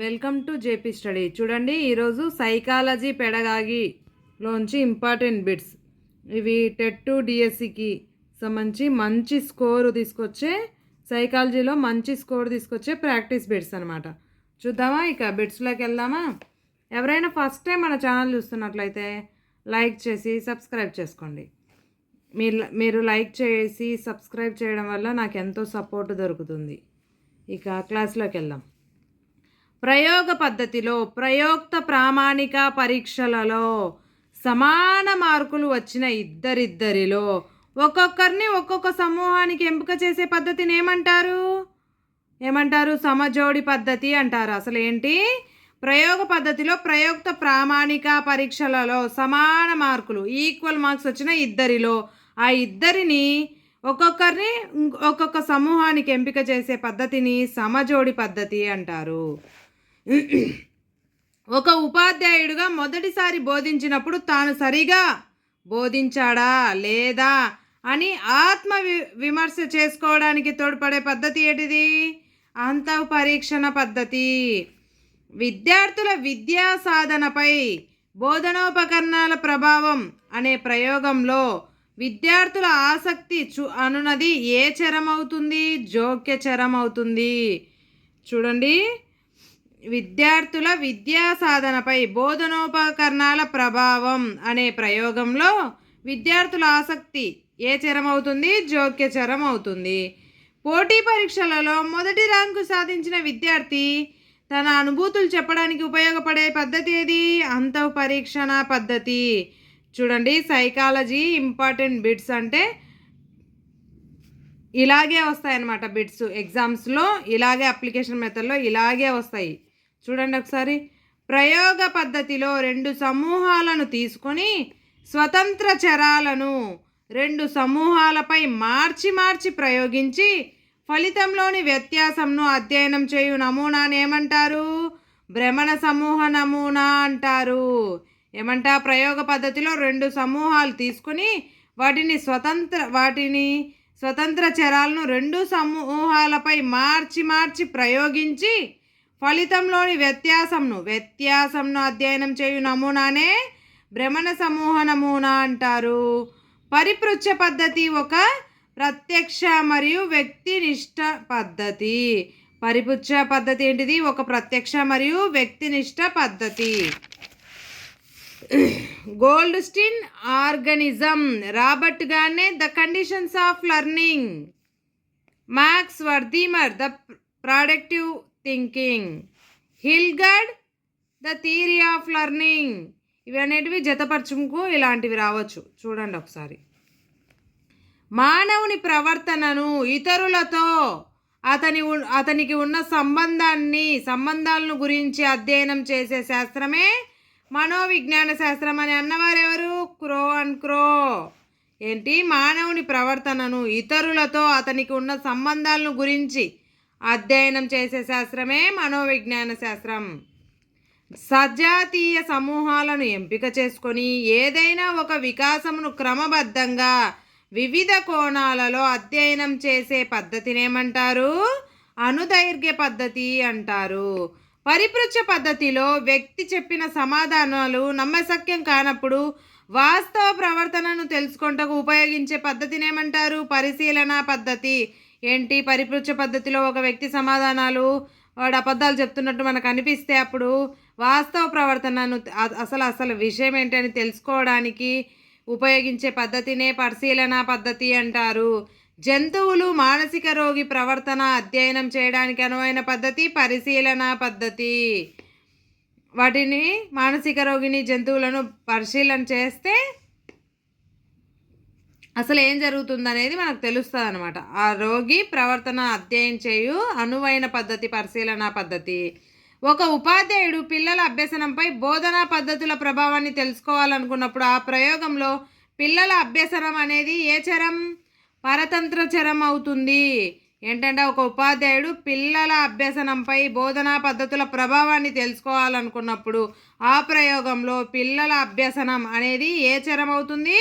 Welcome to JP study. చూడండి ఈరోజు psychology పెడగాగిలోంచి ఇంపార్టెంట్ బిట్స్. ఇవి టెట్ టు డిఎస్సికి సంబంధించి మంచి స్కోరు తీసుకొచ్చే సైకాలజీలో మంచి స్కోర్ తీసుకొచ్చే ప్రాక్టీస్ బిట్స్ అనమాట చూద్దామా? ఇక బిట్స్లోకి వెళ్దామా? ఎవరైనా ఫస్ట్ టైం మన ఛానల్ చూస్తున్నట్లయితే లైక్ చేసి సబ్స్క్రైబ్ చేసుకోండి. మీరు మీరు లైక్ చేసి సబ్స్క్రైబ్ చేయడం వల్ల నాకు ఎంతో సపోర్ట్ దొరుకుతుంది. ఇక క్లాస్లోకి వెళ్దాం. ప్రయోగ పద్ధతిలో ప్రయోక్త ప్రామాణిక పరీక్షలలో సమాన మార్కులు వచ్చిన ఇద్దరిద్దరిలో ఒక్కొక్కరిని ఒక్కొక్క సమూహానికి ఎంపిక చేసే పద్ధతిని ఏమంటారు? ఏమంటారు? సమజోడి పద్ధతి అంటారు. అసలు ఏంటి? ప్రయోగ పద్ధతిలో ప్రయోక్త ప్రామాణిక పరీక్షలలో సమాన మార్కులు ఈక్వల్ మార్క్స్ వచ్చిన ఇద్దరిలో ఆ ఇద్దరిని ఒక్కొక్కరిని ఒక్కొక్క సమూహానికి ఎంపిక చేసే పద్ధతిని సమజోడి పద్ధతి అంటారు. ఒక ఉపాధ్యాయుడుగా మొదటిసారి బోధించినప్పుడు తాను సరిగా బోధించాడా లేదా అని ఆత్మ వి- విమర్శ చేసుకోవడానికి తోడ్పడే పద్ధతి ఏంటిది? అంత పరీక్షణ పద్ధతి. విద్యార్థుల విద్యా సాధనపై బోధనోపకరణాల ప్రభావం అనే ప్రయోగంలో విద్యార్థుల ఆసక్తి చు అనునది ఏ చరమవుతుంది? జోక్య చరమవుతుంది. చూడండి. విద్యార్థుల విద్యా సాధనపై బోధనోపకరణాల ప్రభావం అనే ప్రయోగంలో విద్యార్థుల ఆసక్తి ఏ చరం అవుతుంది జోక్య చరం అవుతుంది పోటీ పరీక్షలలో మొదటి ర్యాంకు సాధించిన విద్యార్థి తన అనుభూతులు చెప్పడానికి ఉపయోగపడే పద్ధతి ఏది? అంత పరీక్షణ పద్ధతి. చూడండి సైకాలజీ ఇంపార్టెంట్ బిట్స్ అంటే ఇలాగే వస్తాయన్నమాట బిట్స్. ఎగ్జామ్స్లో ఇలాగే అప్లికేషన్ మెథడ్లో ఇలాగే వస్తాయి. చూడండి ఒకసారి. ప్రయోగ పద్ధతిలో రెండు సమూహాలను తీసుకొని స్వతంత్ర చరాలను రెండు సమూహాలపై మార్చి మార్చి ప్రయోగించి ఫలితంలోని వ్యత్యాసంను అధ్యయనం చేయు నమూనాని ఏమంటారు? భ్రమణ సమూహ నమూనా అంటారు. ఏమంట? ప్రయోగ పద్ధతిలో రెండు సమూహాలు తీసుకుని వాటిని స్వతంత్ర వాటిని స్వతంత్ర చరాలను రెండు సమూహాలపై మార్చి మార్చి ప్రయోగించి ఫలితంలోని వ్యత్యాసంను వ్యత్యాసంను అధ్యయనం చేయు నమూనానే భ్రమణ సమూహ నమూనా అంటారు. పరిపృచ్ఛ పద్ధతి ఒక ప్రత్యక్ష మరియు వ్యక్తినిష్ట పద్ధతి. పరిపుచ్చ పద్ధతి ఏంటిది? ఒక ప్రత్యక్ష మరియు వ్యక్తినిష్ట పద్ధతి. Goldstein organism Robert Gagne the conditions of learning. Max Wertheimer the productive thinking Hilgard the theory of learning ఇవి అనేటివి జతపరచుకు ఇలాంటివి రావచ్చు. చూడండి ఒకసారి. మానవుని ప్రవర్తనను ఇతరులతో అతని ఉ- అతనికి ఉన్న సంబంధాన్ని సంబంధాలను గురించి అధ్యయనం చేసే శాస్త్రమే మనోవిజ్ఞాన శాస్త్రం అని అన్నవారెవరు క్రో అండ్ క్రో. ఏంటి? మానవుని ప్రవర్తనను ఇతరులతో అతనికి ఉన్న సంబంధాలను గురించి అధ్యయనం చేసే శాస్త్రమే మనోవిజ్ఞాన శాస్త్రం. సజాతీయ సమూహాలను ఎంపిక చేసుకొని ఏదైనా ఒక వికాసమును క్రమబద్ధంగా వివిధ కోణాలలో అధ్యయనం చేసే పద్ధతినేమంటారు? అనుదైర్ఘ్య పద్ధతి అంటారు. పరిపృచ్ఛ పద్ధతిలో వ్యక్తి చెప్పిన సమాధానాలు నమ్మశక్యం కానప్పుడు వాస్తవ ప్రవర్తనను తెలుసుకుంటకు ఉపయోగించే పద్ధతినేమంటారు? పరిశీలన పద్ధతి. ఏంటి పరిపృచ్ఛ పద్ధతిలో ఒక వ్యక్తి సమాధానాలు వాడు అబద్ధాలు చెప్తున్నట్టు మనకు అనిపిస్తే అప్పుడు వాస్తవ ప్రవర్తనను అసలు అసలు విషయం ఏంటని తెలుసుకోవడానికి ఉపయోగించే పద్ధతినే పరిశీలన పద్ధతి అంటారు. జంతువులు మానసిక రోగి ప్రవర్తన అధ్యయనం చేయడానికి అనువైన పద్ధతి పరిశీలన పద్ధతి. వాటిని మానసిక రోగిని జంతువులను పరిశీలన చేస్తే అసలు ఏం జరుగుతుంది అనేది మనకు తెలుస్తుంది అనమాట ఆ రోగి ప్రవర్తన అధ్యయనం చేయు అనువైన పద్ధతి పరిశీలన పద్ధతి. ఒక ఉపాధ్యాయుడు పిల్లల అభ్యసనంపై బోధనా పద్ధతుల ప్రభావాన్ని తెలుసుకోవాలనుకున్నప్పుడు ఆ ప్రయోగంలో పిల్లల అభ్యసనం అనేది ఏ చరం? పరతంత్ర చరం అవుతుంది. ఏంటంటే ఒక ఉపాధ్యాయుడు పిల్లల అభ్యసనంపై బోధనా పద్ధతుల ప్రభావాన్ని తెలుసుకోవాలనుకున్నప్పుడు ఆ ప్రయోగంలో పిల్లల అభ్యసనం అనేది ఏ చరం అవుతుంది?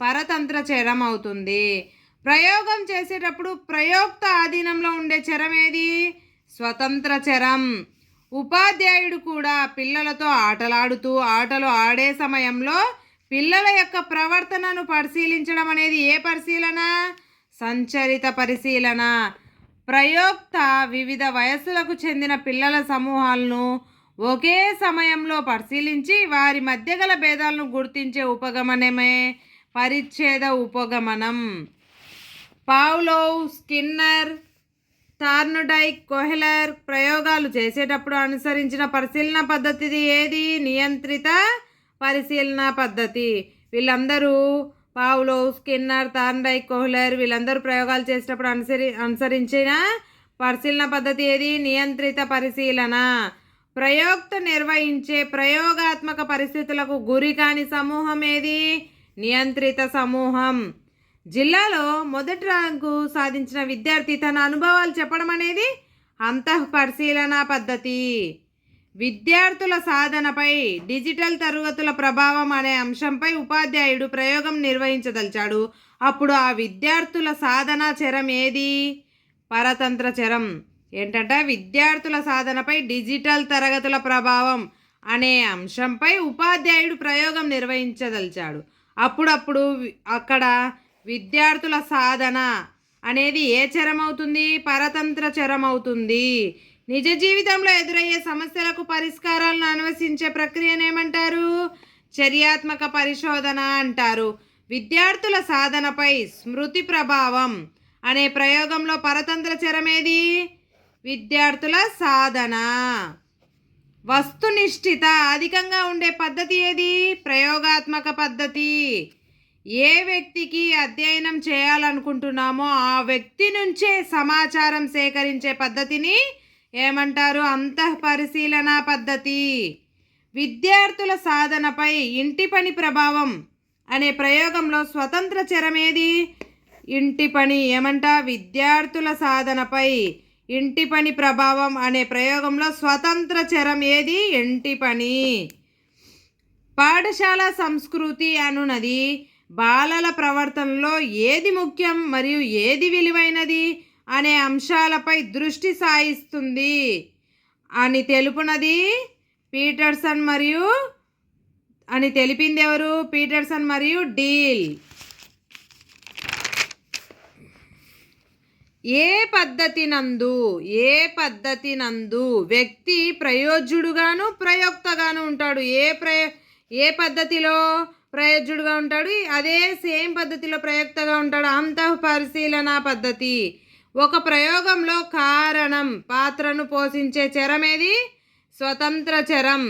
పరతంత్ర చరం అవుతుంది. ప్రయోగం చేసేటప్పుడు ప్రయోక్త ఆధీనంలో ఉండే చరం ఏది? స్వతంత్ర చరం. ఉపాధ్యాయుడు కూడా పిల్లలతో ఆటలాడుతూ ఆటలు ఆడే సమయంలో పిల్లల యొక్క ప్రవర్తనను పరిశీలించడం అనేది ఏ పరిశీలన? సంచరిత పరిశీలన. ప్రయోక్త వివిధ వయస్సులకు చెందిన పిల్లల సమూహాలను ఒకే సమయంలో పరిశీలించి వారి మధ్య గల భేదాలను గుర్తించే ఉపగమనమే. పరిచ్ఛేద ఉపగమనం. పావ్లోవ్ స్కిన్నర్ టార్నుడైక్ కోహెలర్ ప్రయోగాలు చేసేటప్పుడు అనుసరించిన పరిశీలన పద్ధతిది ఏది? నియంత్రిత పరిశీలన పద్ధతి. వీళ్ళందరూ పావులోవ్ స్కిన్నర్ టార్న్డైక్ కోహ్లర్ వీళ్ళందరూ ప్రయోగాలు చేసేటప్పుడు అనుసరి అనుసరించిన పరిశీలన పద్ధతి ఏది? నియంత్రిత పరిశీలన. ప్రయోక్త నిర్వహించే ప్రయోగాత్మక పరిస్థితులకు గురి కాని సమూహం ఏది? నియంత్రిత సమూహం. జిల్లాలో మొదటి ర్యాంకు సాధించిన విద్యార్థి తన అనుభవాలు చెప్పడం అనేది అంతః పరిశీలన పద్ధతి. విద్యార్థుల సాధనపై డిజిటల్ తరగతుల ప్రభావం అనే అంశంపై ఉపాధ్యాయుడు ప్రయోగం నిర్వహించదలిచాడు. అప్పుడు ఆ విద్యార్థుల సాధన చరం ఏది? పరతంత్ర చరం. ఏంటంటే? విద్యార్థుల సాధనపై డిజిటల్ తరగతుల ప్రభావం అనే అంశంపై ఉపాధ్యాయుడు ప్రయోగం నిర్వహించదలిచాడు. అప్పుడప్పుడు అక్కడ విద్యార్థుల సాధన అనేది ఏ చరమవుతుంది? పరతంత్ర చరం అవుతుంది నిజ జీవితంలో ఎదురయ్యే సమస్యలకు పరిష్కారాలను అన్వేషించే ప్రక్రియను ఏమంటారు? చర్యాత్మక పరిశోధన అంటారు. విద్యార్థుల సాధనపై స్మృతి ప్రభావం అనే ప్రయోగంలో పరతంత్ర చరమేది? విద్యార్థుల సాధన. వస్తునిష్ఠిత అధికంగా ఉండే పద్ధతి ఏది? ప్రయోగాత్మక పద్ధతి. ఏ వ్యక్తికి అధ్యయనం చేయాలనుకుంటున్నామో ఆ వ్యక్తి నుంచే సమాచారం సేకరించే పద్ధతిని ఏమంటారు? అంతః పరిశీలన పద్ధతి. విద్యార్థుల సాధనపై ఇంటి పని ప్రభావం అనే ప్రయోగంలో స్వతంత్ర చరమేది? ఇంటి పని ఏమంట? విద్యార్థుల సాధనపై ఇంటి పని ప్రభావం అనే ప్రయోగంలో స్వతంత్ర చరం ఏది? ఇంటి పని. పాఠశాల సంస్కృతి అనున్నది బాలల ప్రవర్తనలో ఏది ముఖ్యం మరియు ఏది విలువైనది అనే అంశాలపై దృష్టి సాయిస్తుంది అని తెలుపునది పీటర్సన్ మరియు అని తెలిపింది ఎవరు? పీటర్సన్ మరియు డీల్. ఏ పద్ధతి నందు ఏ పద్ధతి నందు వ్యక్తి ప్రయోజ్యుడుగాను ప్రయోక్తగాను ఉంటాడు. ఏ ప్రయ ఏ పద్ధతిలో ప్రయోజ్యుడుగా ఉంటాడు? అదే సేమ్ పద్ధతిలో ప్రయోక్తగా ఉంటాడు. అంతః పరిశీలన పద్ధతి? ఒక ప్రయోగంలో కారణం పాత్రను పోషించే చరమేది? స్వతంత్ర చరం.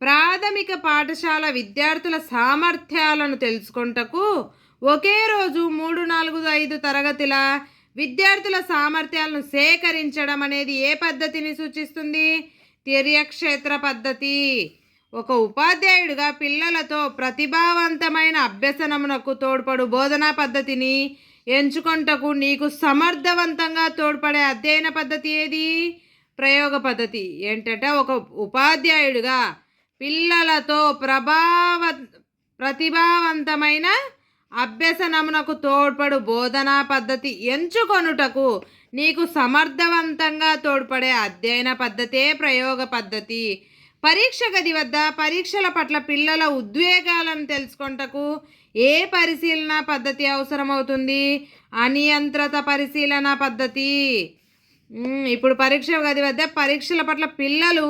ప్రాథమిక పాఠశాల విద్యార్థుల సామర్థ్యాలను తెలుసుకుంటకు ఒకే రోజు మూడు నాలుగు ఐదు తరగతుల విద్యార్థుల సామర్థ్యాలను సేకరించడం అనేది ఏ పద్ధతిని సూచిస్తుంది? తిర్యక్షేత్ర పద్ధతి. ఒక ఉపాధ్యాయుడిగా పిల్లలతో ప్రతిభావంతమైన అభ్యసనమునకు తోడ్పడు బోధనా పద్ధతిని ఎంచుకొంటకు నీకు సమర్థవంతంగా తోడ్పడే అధ్యయన పద్ధతి ఏది? ప్రయోగ పద్ధతి. ఏంటంటే ఒక ఉపాధ్యాయుడిగా పిల్లలతో ప్రభావ ప్రతిభావంతమైన అభ్యసనమునకు తోడ్పడు బోధనా పద్ధతి ఎంచుకొనుటకు నీకు సమర్థవంతంగా తోడ్పడే అధ్యయన పద్ధతే ప్రయోగ పద్ధతి. పరీక్ష గది వద్ద పరీక్షల పట్ల పిల్లల ఉద్వేగాలను తెలుసుకొంటకు ఏ పరిశీలన పద్ధతి అవసరమవుతుంది? అనియంత్రిత పరిశీలన పద్ధతి. ఇప్పుడు పరీక్ష గది వద్ద పరీక్షల పట్ల పిల్లలు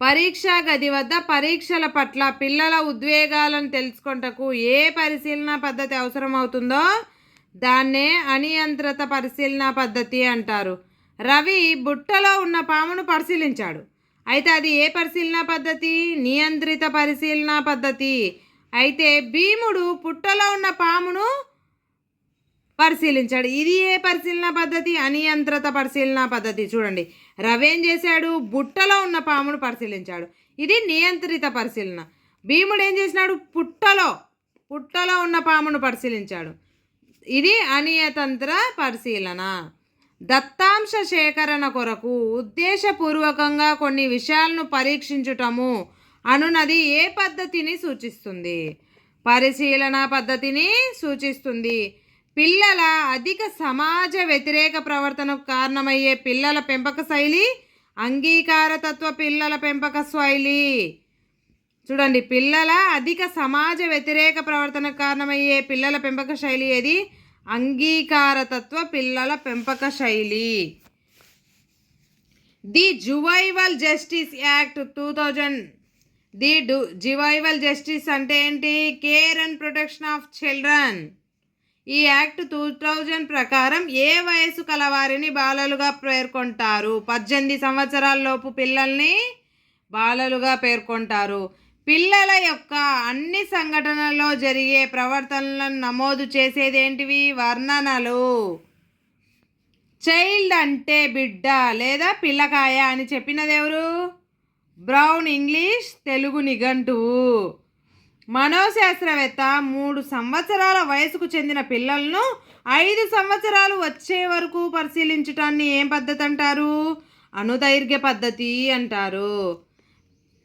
పరీక్షా గది వద్ద పరీక్షల పట్ల పిల్లల ఉద్వేగాలను తెలుసుకుంటకు ఏ పరిశీలన పద్ధతి అవసరమవుతుందో దాన్నే అనియంత్రిత పరిశీలన పద్ధతి అంటారు. రవి బుట్టలో ఉన్న పామును పరిశీలించాడు. అయితే అది ఏ పరిశీలన పద్ధతి? నియంత్రిత పరిశీలన పద్ధతి. అయితే భీముడు పుట్టలో ఉన్న పామును పరిశీలించాడు. ఇది ఏ పరిశీలన పద్ధతి? అనియంత్రిత పరిశీలన పద్ధతి? చూడండి. రవి ఏం చేశాడు? బుట్టలో ఉన్న పామును పరిశీలించాడు. ఇది నియంత్రిత పరిశీలన. భీముడు ఏం చేసినాడు? పుట్టలో పుట్టలో ఉన్న పామును పరిశీలించాడు. ఇది అనియతంత్ర పరిశీలన. దత్తాంశ సేకరణ కొరకు ఉద్దేశపూర్వకంగా కొన్ని విషయాలను పరీక్షించుటము అనునది ఏ పద్ధతిని సూచిస్తుంది? పరిశీలన పద్ధతిని సూచిస్తుంది. పిల్లల అధిక సమాజ వ్యతిరేక ప్రవర్తనకు కారణమయ్యే పిల్లల పెంపక శైలి అంగీకారతత్వ పిల్లల పెంపక శైలి. చూడండి పిల్లల అధిక సమాజ వ్యతిరేక ప్రవర్తనకు కారణమయ్యే పిల్లల పెంపక శైలి ఏది? అంగీకారతత్వ పిల్లల పెంపక శైలి. The juvenile justice act two thousand. The do justice అంటే ఏంటి? Care and protection of children. ఈ యాక్ట్ టూ థౌజండ్ ప్రకారం ఏ వయసు కలవారిని బాలలుగా పేర్కొంటారు? పద్దెనిమిది సంవత్సరాలలోపు పిల్లల్ని బాలలుగా పేర్కొంటారు. పిల్లల యొక్క అన్ని సంఘటనల్లో జరిగే ప్రవర్తనలను నమోదు చేసేది ఏంటివి వర్ణనలు. చైల్డ్ అంటే బిడ్డ లేదా పిల్లకాయ అని చెప్పినది ఎవరు? బ్రౌన్ ఇంగ్లీష్ తెలుగు నిఘంటువు. మనోశాస్త్రవేత్త మూడు సంవత్సరాల వయసుకు చెందిన పిల్లలను ఐదు సంవత్సరాలు వచ్చే వరకు పరిశీలించటాన్ని ఏం పద్ధతి అంటారు? అనుదైర్ఘ్య పద్ధతి అంటారు.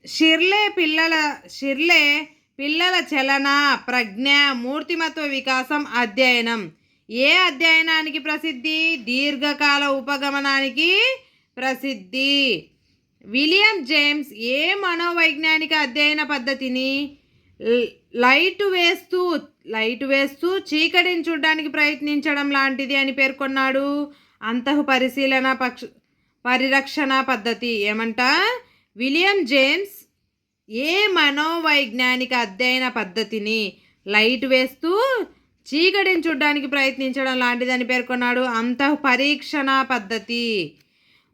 షిర్లే పిల్లల షిర్లే పిల్లల చలన ప్రజ్ఞ మూర్తిమత్వ వికాసం అధ్యయనం. ఏ అధ్యయనానికి ప్రసిద్ధి? దీర్ఘకాల ఉపగమనానికి ప్రసిద్ధి. విలియం జేమ్స్ ఏ మనోవైజ్ఞానిక అధ్యయన పద్ధతిని లైట్ వేస్తూ లైట్ వేస్తూ చీకటిని చూడడానికి ప్రయత్నించడం లాంటిది అని పేర్కొన్నాడు. అంతః పరిశీలన పక్ష పరిరక్షణ పద్ధతి ఏమంట? విలియం జేమ్స్ ఏ మనోవైజ్ఞానిక అధ్యయన పద్ధతిని లైట్ వేస్తూ చీకటిని చూడడానికి ప్రయత్నించడం లాంటిదని పేర్కొన్నాడు. అంతః పరీక్షణ పద్ధతి.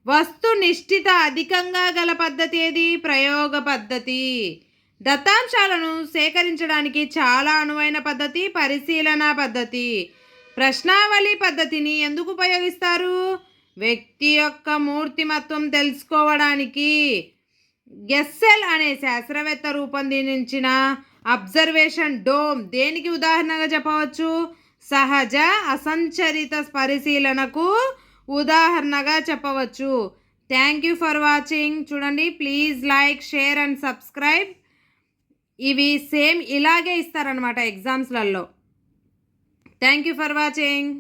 వస్తు నిష్ఠిత అధికంగా గల పద్ధతి ఏది? ప్రయోగ పద్ధతి. దత్తాంశాలను సేకరించడానికి చాలా అనువైన పద్ధతి పరిశీలన పద్ధతి. ప్రశ్నావళి పద్ధతిని ఎందుకు ఉపయోగిస్తారు? వ్యక్తి యొక్క మూర్తిమత్వం తెలుసుకోవడానికి. గెస్సెల్ అనే శాస్త్రవేత్త రూపొందించిన అబ్జర్వేషన్ డోమ్ దేనికి ఉదాహరణగా చెప్పవచ్చు? సహజ అసంచరిత పరిశీలనకు ఉదాహరణగా చెప్పవచ్చు. Thank you for watching. చూడండి please like share and subscribe. ఇవి సేమ్ ఇలాగే ఇస్తారనమాట ఎగ్జామ్స్లలో. Thank you for watching